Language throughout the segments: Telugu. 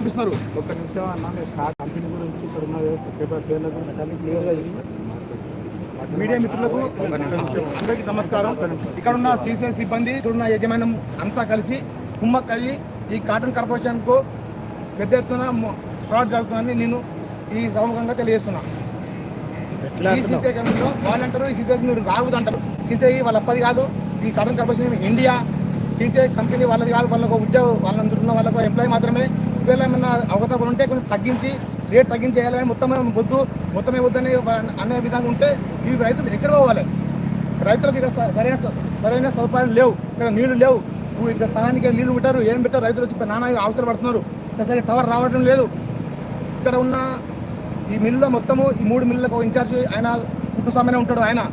పంపిస్తున్నారు. ఒక నిమిషం అన్న కంపెనీ గురించి ఇక్కడ ఉన్న పేపర్ పేర్ల గురించి అన్ని క్లియర్గా మీడియా మిత్రులకు అందరికీ నమస్కారం. ఇక్కడ ఉన్న సీసీఐ సిబ్బంది ఇక్కడ ఉన్న యజమానం అంతా కలిసి కుమ్మక్కయ్యి ఈ కాటన్ కార్పొరేషన్కు పెద్ద ఎత్తున ఫ్రాడ్ జరుగుతుందని నేను ఈ సముఖంగా తెలియజేస్తున్నా. ఈ సీసీఐ కంపెనీలో వాళ్ళు అంటారు ఈ సీసీఐ మీరు రాగుదు అంటారు సీసీఐ వాళ్ళ అప్పది కాదు ఈ cotton corporation India. CCI company వాళ్ళది కాదు వాళ్ళకు ఉద్యోగం వాళ్ళందరున్న వాళ్ళకు ఎంప్లాయీ మాత్రమే. ఒకవేళ ఏమన్నా అవకతవకలు ఉంటే కొంచెం తగ్గించి రేట్ తగ్గించి చేయాలని మొత్తమే వద్దు మొత్తమే వద్దని అనే విధంగా ఉంటే ఈ రైతులు ఎక్కడ పోవాలి? రైతులకు ఇక్కడ సరైన స- సరైన సదుపాయాలు లేవు ఇక్కడ నీళ్ళు లేవు. నువ్వు ఇక్కడ స్థానిక నీళ్ళు పెట్టారు ఏం పెట్టారు? రైతులు వచ్చి నానా అవసరం పడుతున్నారు. సరే టవర్ రావడం లేదు. ఇక్కడ ఉన్న ఈ మిల్లులో మొత్తము ఈ మూడు మిల్లులకు ఇన్ఛార్జ్ ఆయన కుటుంబమే ఉంటాడు ఆయన.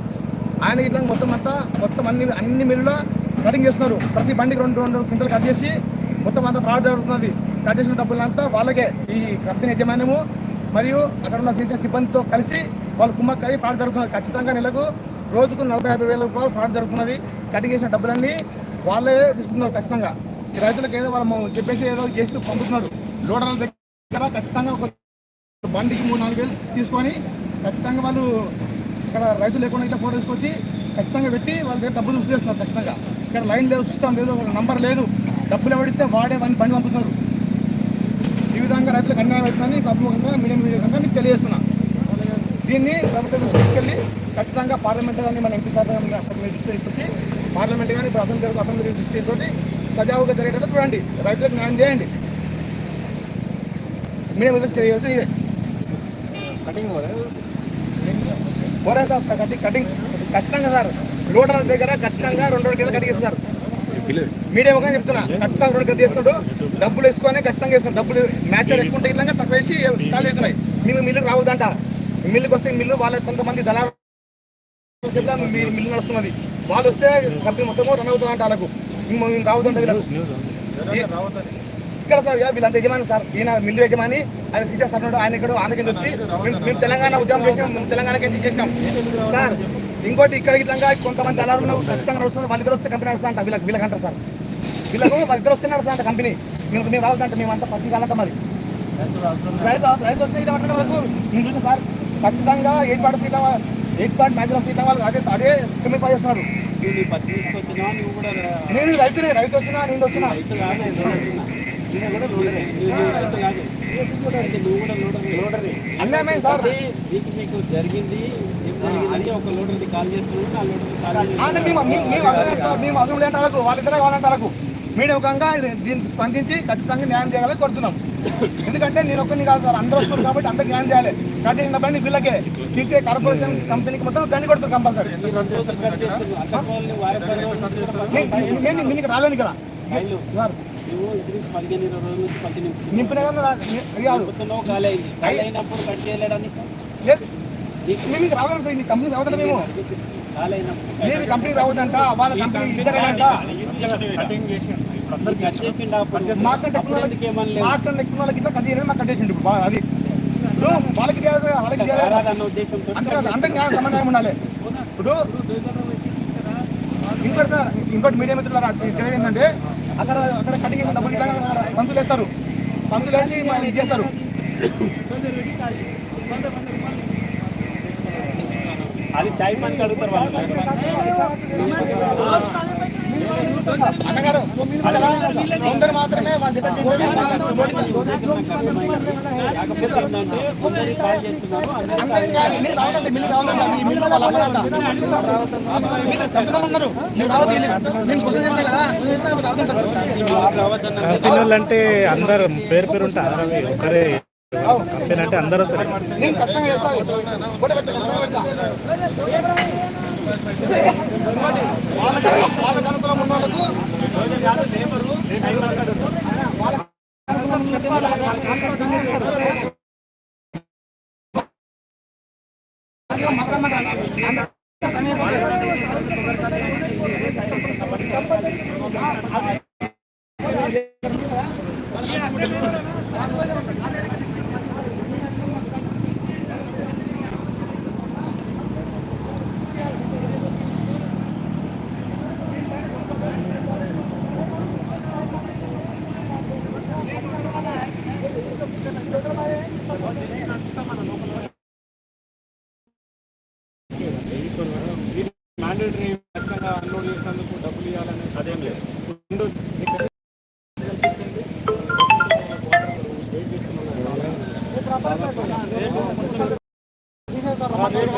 ఆయన ఇట్లా మొత్తం అంతా మొత్తం అన్ని అన్ని మిల్లులో కటింగ్ చేస్తున్నారు. ప్రతి బండికి రెండు రెండు క్వింటలు కట్ చేసి మొత్తం అంతా ఫ్రాడ్ జరుగుతున్నది. కట్టేసిన డబ్బులంతా వాళ్ళకే. ఈ కంపెనీ యజమాన్యము మరియు అక్కడ ఉన్న సీసీ సిబ్బందితో కలిసి వాళ్ళు కుమ్మక్కై ఫ్రాడ్ జరుగుతున్నది ఖచ్చితంగా నెలకు రోజుకు నలభై యాభై వేల రూపాయలు ఫ్రాడ్ జరుగుతున్నది. కటింగ్ చేసిన డబ్బులన్నీ వాళ్ళే తీసుకున్నారు ఖచ్చితంగా. ఈ రైతులకు ఏదో వాళ్ళు చెప్పేసి ఏదో చేసి పంపుతున్నారు లోడర్ల దగ్గర ఖచ్చితంగా ఒక బండికి మూడు నాలుగు వేలు తీసుకొని ఖచ్చితంగా వాళ్ళు ఇక్కడ రైతులు లేకుండా ఇట్లా ఫోటో తీసుకొచ్చి ఖచ్చితంగా పెట్టి వాళ్ళ దగ్గర డబ్బులు వసూలు చేస్తున్నారు ఖచ్చితంగా. ఇక్కడ లైన్ లేదు సిస్టమ్ లేదు నంబర్ లేదు. డబ్బులు ఎవడిస్తే వాడే బండి బండి పంపుతున్నారు. ఈ విధంగా రైతులకు అన్యాయం అవుతుందని సభముఖంగా మీడియం మీడియంగా మీకు తెలియజేస్తున్నా. దీన్ని ప్రభుత్వం తీసుకెళ్ళి ఖచ్చితంగా పార్లమెంట్ కానీ మన ఎంపీ సార్ దృష్టి తీసుకొచ్చి పార్లమెంట్ కానీ ఇప్పుడు అసెంబ్లీ అసెంబ్లీ దృష్టి తీసుకొచ్చి సజావుగా జరిగేటట్టు చూడండి. రైతులకు న్యాయం చేయండి. మీడియం మీద తెలియజేస్తే ఇదే. కటింగ్ పోరా సార్ కటింగ్ కటింగ్. ఖచ్చితంగా సార్ లోడర్ దగ్గర ఖచ్చితంగా రెండు రెండు గంటలు కడిగేస్తారు మీడియం ఒక చెప్తున్నా ఖచ్చితంగా రెండు గంటలు చేస్తున్నాడు డబ్బులు వేసుకొని ఖచ్చితంగా వేసుకున్నాడు డబ్బులు మ్యాచ్ ఎక్కువ ఉంటే ఇట్లా తక్కువ వేసి కాల్ చేస్తున్నాయి మేము మిల్లుకి రావద్దంట. మిల్లుకి వస్తే మిల్లు వాళ్ళ కొంతమంది దళారు మీ మిల్లు నడుస్తున్నది. వాళ్ళు వస్తే కంపెనీ మొత్తము రన్ అవుతుంది అంట వాళ్ళకు. మేము రావద్దంట వీళ్ళకు. ఇక్కడ సార్ వీళ్ళంతా యజమాని సార్ ఈయన మిల్లు యజమాని ఆయన సీసీఎస్ అన్నాడు ఆయన ఇక్కడ ఆంధ్రకి వచ్చి మేము- తెలంగాణ ఉద్యమం చేసినాం మేము తెలంగాణకి చేసినాం. సార్ ఇంకోటి ఇక్కడ ఇట్లా కొంతమంది దళారులు ఖచ్చితంగా నడుస్తున్నారు. వాళ్ళ వస్తే కంపెనీ నడుస్తా అంట వీళ్ళకి వీళ్ళకి అంటారు సార్. వీళ్ళకు వాళ్ళ ఇద్దరు వస్తే నడుస్తా అంట కంపెనీ. మేము మేము రావద్దంట మేమంతా పత్తి కాలంత మరి. రైతు రైతు వస్తే ఇది నేను సార్ ఖచ్చితంగా ఎయిట్ పార్ట్ సీట్ల ఎయిట్ పార్ట్ మ్యాచ్లో సీట్ల వాళ్ళు అదే అదే తొమ్మిది పై చేస్తున్నారు. నేను రైతునే రైతు వచ్చినా నేను వచ్చినా. అన్యాయమే సార్. మీకు జరిగింది మేము మేము- మేము అసలు సార్, మేము అసలు అంటే వాళ్ళకు వాళ్ళిద్దరే దీనికి స్పందించి ఖచ్చితంగా న్యాయం చేయాలని కోరుతున్నాం. ఎందుకంటే నేను ఒక్కరిని కాదు సార్ అందరూ వస్తారు కాబట్టి అందరికి న్యాయం చేయాలి. కట్ చేసిన బండి వీళ్ళకే. తీసే కార్పొరేషన్ కంపెనీకి మొత్తం దండి కొడుతారు కంపల్సరీ. నేను- దీనికి రాలేను ఇక్కడ. నింపిన కాదు మేము మీకు కంపెనీ రావద్దంట మేము. ఈ కంపెనీ రావద్దంట వాళ్ళ కంపెనీ ఇద్దరేనంట. ఇట్లా కట్ చేయడం మాకు కట్టేసిండు ఇప్పుడు అది. వాళ్ళకి చేయాలి కదా, వాళ్ళకి చేయాలి కదా. అన్న ఉద్దేశంతో. అంతే కదా, అందరికి న్యాయం సమన్వయం ఉండాలి. ఇప్పుడు ఇంకోటి సార్ ఇంకోటి మీడియా మిత్రులారా తెలియదు ఏంటంటే అక్కడ అక్కడ కటింగ్ చేసిన డబ్బులు సంచులు వేస్తారు సంచులు వేసి చేస్తారు. అది చాయ్ పనికి అడుగుతారు కొందరు మాత్రమే ఏంటంటే కొందరు కాల్ చేస్తున్నారు అంటే. అందరు పేరు పేరు ఉంటారు అవి ఒకరే. అంటే అందరూ సరే. నేను కష్టంగా చేస్తాను ఫోటో పెట్టి కష్టంగా పెడతా. వాళ్ళకి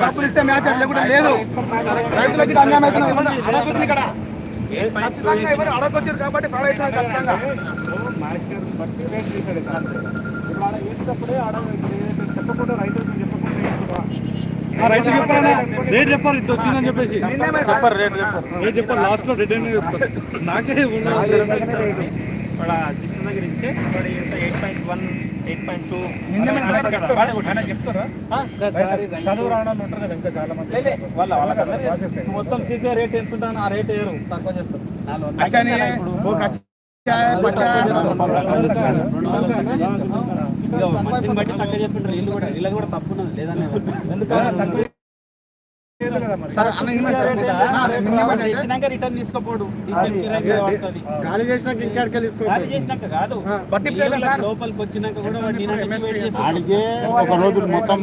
డబ్బులు ఇస్తే మ్యాచర్ లేకుండా లేదు. రైతులకి అన్యాయం అవుతున్నది ఏమన్నా అడగొచ్చింది ఇక్కడ. ఖచ్చితంగా ఎవరు అడగొచ్చారు కాబట్టి ఖచ్చితంగా. ఇప్పుడు వేసేటప్పుడే ఇప్పుడు ఏదైతే చెప్పకుండా రైతులకు. రైతు చెప్పారా రేట్ చెప్పారు ఇంత వచ్చిందని చెప్పేసి. చెప్పరు రేట్ చెప్పరు. రేట్ చెప్పారు లాస్ట్లో రేట్ ఏంటి చెప్తారు. నాకే సిస్టమ్ దగ్గర ఇస్తే eight point one eight point two మొత్తం సీసీ రేట్ ఎంతుంటాను ఆ రేట్ వేయరు. తక్కువ చేస్తారు. మనిషిని చేసుకుంటారు వీళ్ళు. కూడా వీళ్ళకి రిటర్న్ తీసుకోపోడు. గాలి చేసినాక ఇంకా తీసుకోవాలి చేసినాక వచ్చినాక కూడా ఒక రోజు మొత్తం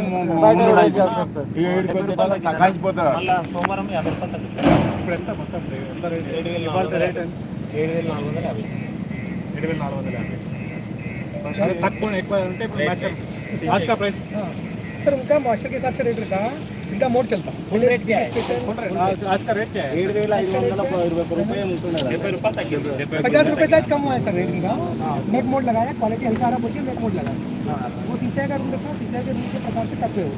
కాల్చిపోతారు. సోమవారం ఇప్పుడు ఎంత మొత్తం ఏడు వేల నాలుగు వందల యాభై. ఏడు వేల నాలుగు వందల యాభై అదే తక్కువ ఎక్కువ ఉంటే ఇప్పుడు మ్యాచ్ आज का प्राइस सर उनका मास्टर के हिसाब से रेट रहता इनका मोड चलता ఫుల్ రేట్ क्या है? आज आज का रेट क्या है ఏడు వేల ఐదు వందల ఇరవై ఒక్క రూపాయలు ఉంటున్నది డెబ్బై రూపాయలు తగ్గింది డెబ్బై पचास रुपए से आज कम हुआ है सर रेट इनका नेट मोड लगाया क्वालिटी हल्का खराब होती है नेट मोड लगाया वो शीशे का रूम रहता है शीशे के रूम के प्रकार से कटते हो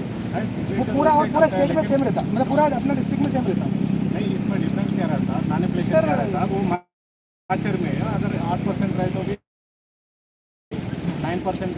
वो पूरा और पूरा स्टेट में सेम रहता मतलब पूरा अपना डिस्ट्रिक्ट में सेम रहता नहीं इसमें डिफरेंस क्या रहता मैनिपुलेशन सर, क्या रहता वो పర్సెంట్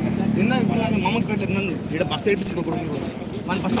నిన్న నిన్న మమ్మల్ని పెట్టలేదు నన్ను ఇక్కడ బస్ ఏడిపించుకో మన బస్